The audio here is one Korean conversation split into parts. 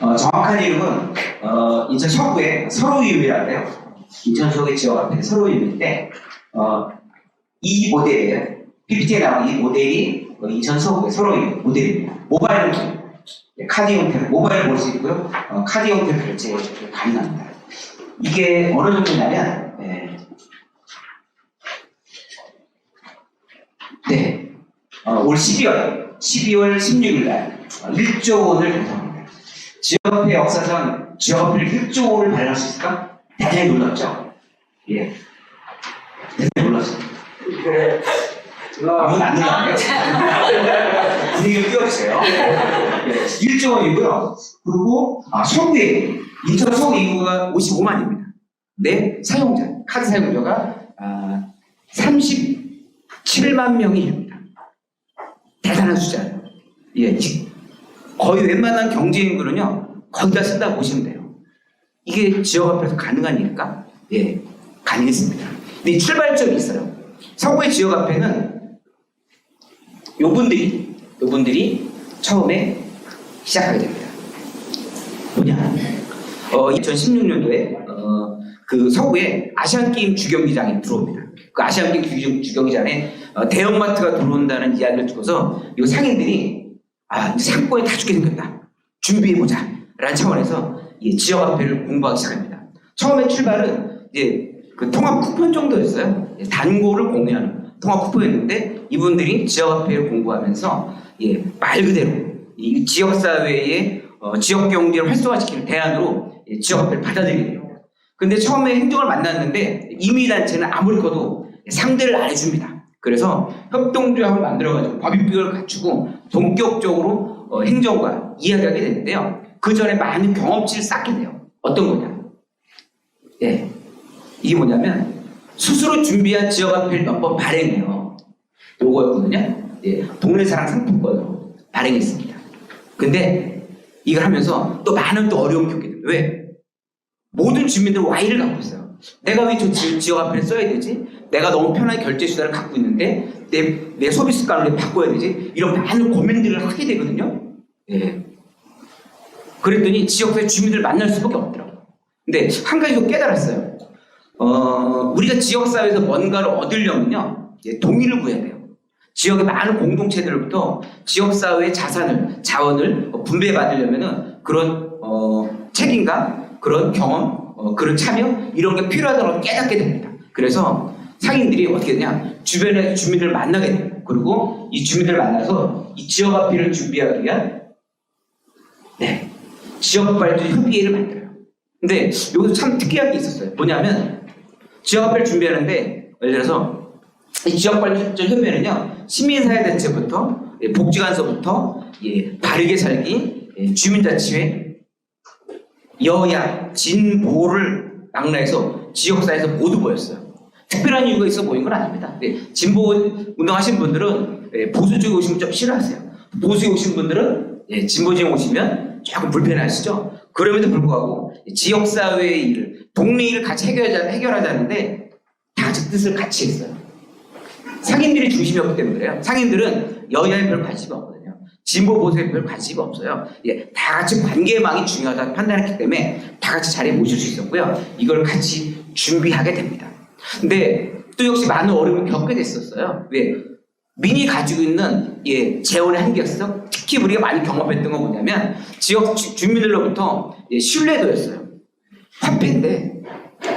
어, 정확한 이름은 어, 인천 서구의 서로유미라는데요. 인천 서구의 지역 앞에 서로유미인데 어, 이 모델이에요. PPT에 나온 이 모델이 어, 인천 서구의 서로유미 모델입니다. 모바일 기 네, 카드 형태로 모바일 볼 수 있고요. 어, 카드 형태로 결제 가능합니다. 이게 어느 정도냐면 네, 네. 어, 올 12월 12월 16일 날 1조 원을 달성합니다. 지역화폐 역사상 지역화폐를 1조 원을 발행할 수 있을까? 대단히 놀랍죠? 예. 대단히 놀랐어요. 아무도 안 놀랐네요. 분위기를 띄워주세요. 예. 1조 원이고요. 그리고 아, 서구에 인천 서구 인구가 55만입니다. 네, 사용자, 카드 사용자가 아, 37만 명이 이릅니다. 대단한 숫자예요. 예, 지- 거의 웬만한 경제 인구는요, 거의 다 쓴다고 보시면 돼요. 이게 지역 앞에서 가능한 일일까? 예, 가능했습니다. 근데 이 출발점이 있어요. 서구의 지역 앞에는 요분들이, 요분들이 처음에 시작하게 됩니다. 뭐냐? 어, 2016년도에 어, 그 서구에 아시안 게임 주경기장이 들어옵니다. 그 아시안 게임 주- 주경기장에 어, 대형마트가 들어온다는 이야기를 듣고서 이 상인들이 아, 이제 상권이 다 죽게 생겼다. 준비해 보자. 라는 차원에서 이 지역 화폐를 공부하기 시작합니다. 처음에 출발은 이제 그 통합 쿠폰 정도였어요. 예, 단고를 공유하는 통합 쿠폰이었는데 이분들이 지역 화폐를 공부하면서 예, 말 그대로 이 지역 사회의 어, 지역 경제를 활성화시키는 대안으로 예, 지역 화폐를 받아들이게 됩니다. 근데 처음에 행정을 만났는데 임의단체는 아무리 커도 상대를 안 해줍니다. 그래서 협동조합을 만들어가지고 법인비를 갖추고 본격적으로 어, 행정과 이야기하게 되는데요. 그 전에 많은 경험치를 쌓게 돼요. 어떤 거냐? 예. 이게 뭐냐면 스스로 준비한 몇번 발행해요. 요거였거든요. 예. 동네 사랑 상품권으로 발행했습니다. 근데 이걸 하면서 또 많은 또 어려움을 겪게 됩니다. 왜? 모든 주민들은 Y를 갖고 있어요. 내가 왜 저 지역 화폐를 써야 되지? 내가 너무 편한 결제 수단을 갖고 있는데 내, 내 소비 습관을 왜 바꿔야 되지? 이런 많은 고민들을 하게 되거든요. 예. 그랬더니 지역사회 주민들을 만날 수밖에 없더라고요. 근데 한 가지 더 깨달았어요. 어, 우리가 지역사회에서 뭔가를 얻으려면요. 예, 동의를 구해야 돼요. 지역의 많은 공동체들로부터 지역사회의 자산을, 자원을 분배받으려면은 그런 어, 책임감, 그런 경험, 어, 그런 참여 이런 게 필요하다는 걸 깨닫게 됩니다. 그래서 상인들이 어떻게 되냐 주변의 주민들을 만나게 돼요. 그리고 이 주민들을 만나서 이 지역 화폐를 준비하기 위한 네 지역 발전 협의회를 만들어요. 근데 여기서 참 특이한 게 있었어요. 뭐냐면 지역 화폐를 준비하는데 예를 들어서 이 지역 발전 협의회는요 시민사회 단체부터 예, 복지관서부터 예, 바르게 살기 예, 주민자치회 여야 진보를 망라해서 지역사회에서 모두 모였어요. 특별한 이유가 있어 모인 건 아닙니다. 네, 진보 운동하신 분들은 예, 보수 쪽에 오시면 좀 싫어하세요. 보수에 오신 분들은 예, 진보지에 오시면 조금 불편하시죠. 그럼에도 불구하고 지역사회의 일을 동네 일을 같이 해결하자, 해결하자는데 다 같이 뜻을 같이 했어요. 상인들이 중심이었기 때문에 그래요. 상인들은 여야에 별 관심이 없거든요. 진보 보수에 별 관심이 없어요. 예, 다 같이 관계망이 중요하다 판단했기 때문에 다 같이 자리에 모실 수 있었고요. 이걸 같이 준비하게 됩니다. 근데 또 역시 많은 어려움을 겪게 됐었어요. 왜? 민이 가지고 있는 예, 재원의 한계였어. 특히 우리가 많이 경험했던 건 뭐냐면 지역 주, 주민들로부터 예, 신뢰도였어요. 화폐인데,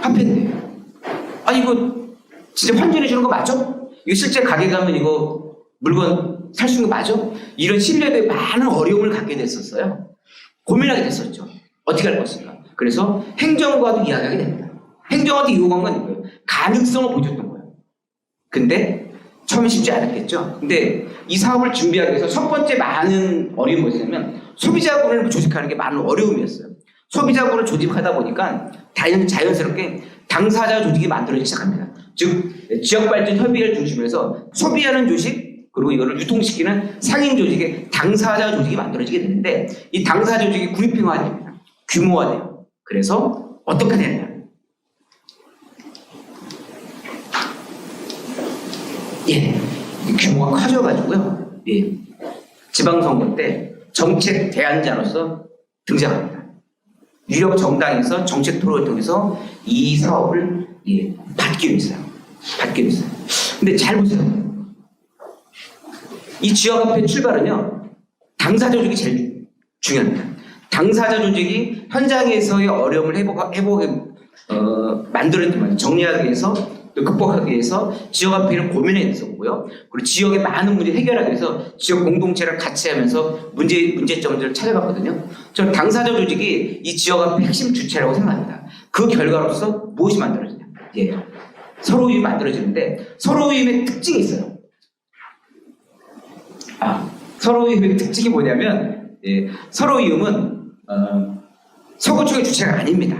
화폐인데. 아니 이거 진짜 환전해 주는 거 맞아? 이거 실제 가게 가면 이거 물건 살 수 있는 거 맞아? 이런 신뢰도에 많은 어려움을 갖게 됐었어요. 고민하게 됐었죠. 어떻게 할 것인가. 그래서 행정과도 이야기하게 됩니다. 행정한테 요구한 건. 가능성을 보여줬던 거예요. 근데 처음에 쉽지 않았겠죠. 근데 이 사업을 준비하기 위해서 첫 번째 많은 어려움이 뭐였냐면 소비자군을 조직하는 게 많은 어려움이었어요. 소비자군을 조직하다 보니까 자연, 자연스럽게 당사자 조직이 만들어지기 시작합니다. 즉 지역발전 협의회를 중심으로 해서 소비하는 조직 그리고 이거를 유통시키는 상인 조직의 당사자 조직이 만들어지게 되는데 이 당사자 조직이 그룹핑화됩니다. 규모화돼요. 그래서 어떻게 되느냐. 예, 규모가 커져가지고요. 예, 지방선거 때 정책 대안자로서 등장합니다. 유력 정당에서 정책 토론을 통해서 이 사업을 예, 받기로 했어요. 받기로 했어요. 근데 잘 보세요. 이 지역화폐 출발은요, 당사자 조직이 제일 중요합니다. 당사자 조직이 현장에서의 어려움을 회복, 회복, 어, 만들어내기 정리하기 위해서 또 극복하기 위해서 지역 화폐를 고민했었고요. 그리고 지역의 많은 문제 해결하기 위해서 지역 공동체를 같이 하면서 문제, 문제점들을 찾아갔거든요. 저는 당사자 조직이 이 지역 화폐 핵심 주체라고 생각합니다. 그 결과로서 무엇이 만들어지냐? 예. 서로임이 만들어지는데 서로임의 특징이 있어요. 아, 서로임의 특징이 뭐냐면 예, 서로임은 어, 서구청의 주체가 아닙니다.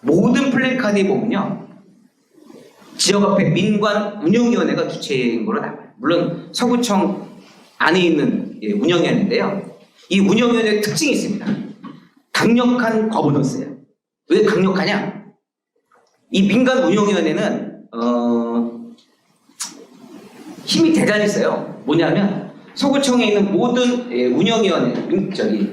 모든 플래카드에 보면요. 지역 앞에 민관 운영위원회가 주체인 거로 나와요. 물론 서구청 안에 있는 예, 운영위원회인데요. 이 운영위원회의 특징이 있습니다. 강력한 거버넌스예요. 왜 강력하냐? 이 민간 운영위원회는 어, 힘이 대단히 세요. 뭐냐면 서구청에 있는 모든 예, 운영위원회, 민- 저기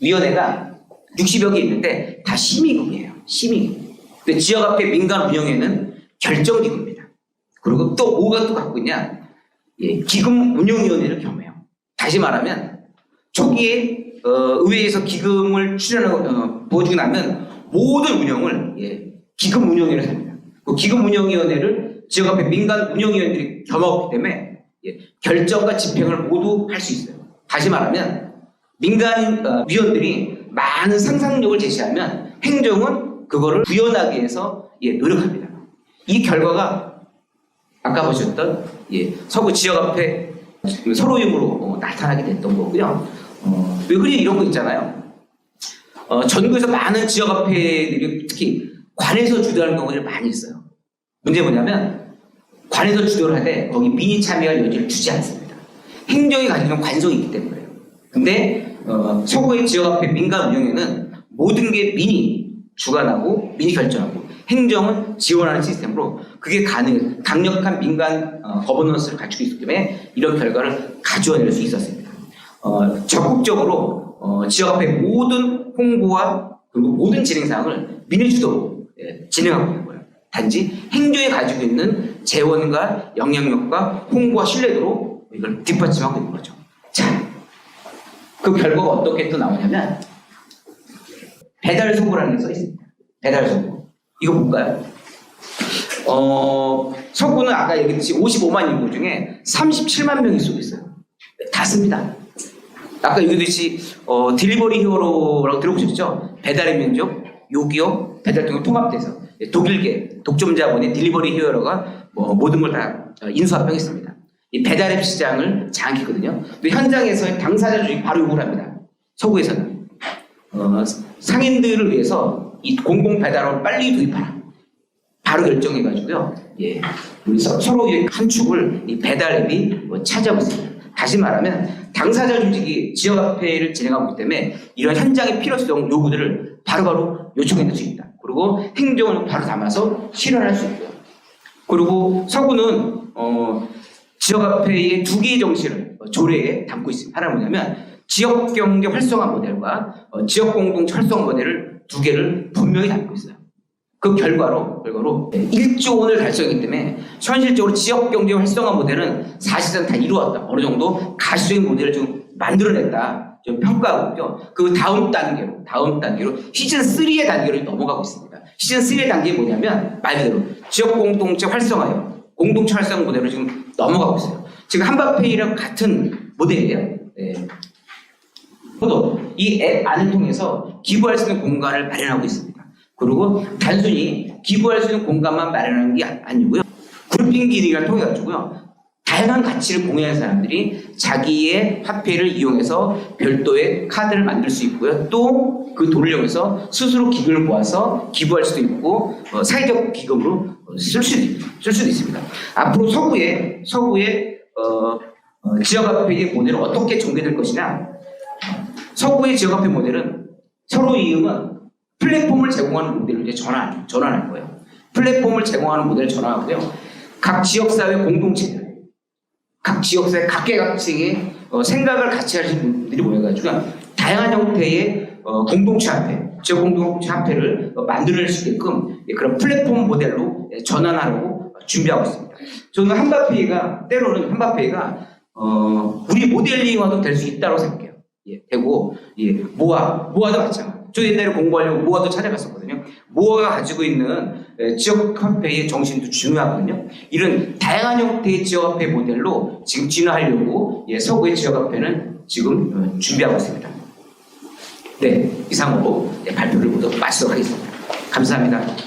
위원회가 60여 개 있는데 다 심의국이에요. 심의국. 근데 지역 앞에 민간 운영회는 결정기구입니다. 그리고 또 뭐가 또 갖고 있냐? 예, 기금 운영위원회를 겸해요. 다시 말하면 초기에 어, 의회에서 기금을 출연하고 어, 보여주고 나면 모든 운영을 예, 기금 운영위원회에서 합니다. 그 기금 운영위원회를 지역 앞에 민간 운영위원들이 겸하기 때문에 예, 결정과 집행을 모두 할 수 있어요. 다시 말하면 민간 어, 위원들이 많은 상상력을 제시하면 행정은 그거를 구현하기 위해서 예, 노력합니다. 이 결과가 아까 보셨던 예, 서구 지역 앞에 서로임으로 어, 나타나게 됐던 거고요. 어, 왜 그리 이런 거 있잖아요. 어, 전국에서 많은 지역 앞에들이 특히 관에서 주도하는 경우들이 많이 있어요. 문제 뭐냐면 관에서 주도를 하되 거기 민의 참여할 여지를 주지 않습니다. 행정이 가지고 있는 관성이 있기 때문에 그래요. 근데 어, 서구의 지역 앞에 민간 운영에는 모든 게 민이 주관하고 민이 결정하고 행정은 지원하는 시스템으로 그게 가능 강력한 민간 어, 거버넌스를 갖추고 있기 때문에 이런 결과를 가져낼 수 있었습니다. 어, 적극적으로 어, 지역 앞에 모든 홍보와 그리고 모든 진행 사항을 민의 주도로 예, 진행하고 있는 거예요. 단지 행정이 가지고 있는 재원과 영향력과 홍보와 신뢰도로 이걸 뒷받침하고 있는 거죠. 자, 그 결과가 어떻게 또 나오냐면 배달 소구라는 게 써 있습니다. 배달 소구. 이거 볼까요? 어, 서구는 아까 얘기했듯이 55만 인구 중에 37만 명이 쓰고 있어요. 다 씁니다. 아까 얘기했듯이 어, 딜리버리 히어로라고 들어보셨죠? 배달의 민족, 요기요, 배달통역 통합돼서 독일계 독점자본의 딜리버리 히어로가 뭐 모든 걸 다 인수합병했습니다. 이 배달앱 시장을 장악했거든요. 근데 현장에서 당사자 조직이 바로 요구를 합니다. 서구에서는 어, 상인들을 위해서 이 공공 배달원을 빨리 도입하라. 바로 결정해가지고요. 예, 우리 서, 서로의 한 축을 이 배달앱이 뭐 있습니다. 다시 말하면 당사자 조직이 지역화폐를 진행하고 있기 때문에 이런 현장의 필요성 요구들을 바로바로 요청해낼 수 있다. 그리고 행정을 바로 담아서 실현할 수 있고요. 그리고 서구는 어, 지역화폐의 두 개의 정신을 어, 조례에 담고 있습니다. 하나는 뭐냐면 지역 경제 활성화 모델과 어, 지역 공동체 활성화 모델을 두 개를 분명히 담고 있어요. 그 결과로 결과로 1조 원을 달성했기 때문에 현실적으로 지역 경제 활성화 모델은 사실상 다 이루었다. 어느 정도 가시적인 모델을 좀 만들어냈다. 좀 평가하고 있죠. 그 다음 단계로 다음 단계로 시즌 3의 단계로 넘어가고 있습니다. 시즌 3의 단계 뭐냐면 말 그대로 지역 공동체 활성화요. 공동체 활성화 모델로 지금 넘어가고 있어요. 지금 한바페이랑 같은 모델이에요. 네. 또이앱 안을 통해서 기부할 수 있는 공간을 마련하고 있습니다. 그리고 단순히 기부할 수 있는 공간만 마련하는 게 아니고요. 그룹핑 기능을 통해 가지고요. 다양한 가치를 공유하는 사람들이 자기의 화폐를 이용해서 별도의 카드를 만들 수 있고요. 또 그 돈을 이용해서 스스로 기금을 모아서 기부할 수도 있고 어, 사회적 기금으로 쓸 수도, 있- 쓸 수도 있습니다. 앞으로 서구의 서구의 어, 어, 지역 화폐의 모델은 어떻게 전개될 것이냐? 서구의 지역화폐 모델은 서로 이음은 플랫폼을 제공하는 모델로 이제 전환, 전환할 거예요. 플랫폼을 제공하는 모델을 전환하고요. 각 지역사회 공동체들, 각 지역사회 각계각층의 어, 생각을 같이 하시는 분들이 모여가지고 다양한 형태의 어, 공동체 화폐, 지역 공동체 화폐를 어, 만들어낼 수 있게끔 예, 그런 플랫폼 모델로 예, 전환하려고 준비하고 있습니다. 저는 한바페이가 때로는 한바페이가 어, 우리 모델링화도 될 수 있다고 생각해요. 예, 되고 예, 모아 모아도 마찬가지. 저 옛날에 공부하려고 모아도 찾아갔었거든요. 모아가 가지고 있는 예, 지역 화폐의 정신도 중요하거든요. 이런 다양한 형태의 지역 화폐 모델로 지금 진화하려고 예, 서구의 지역 화폐는 지금 어, 준비하고 있습니다. 네, 이상으로 예, 발표를 모두 마치도록 하겠습니다. 감사합니다.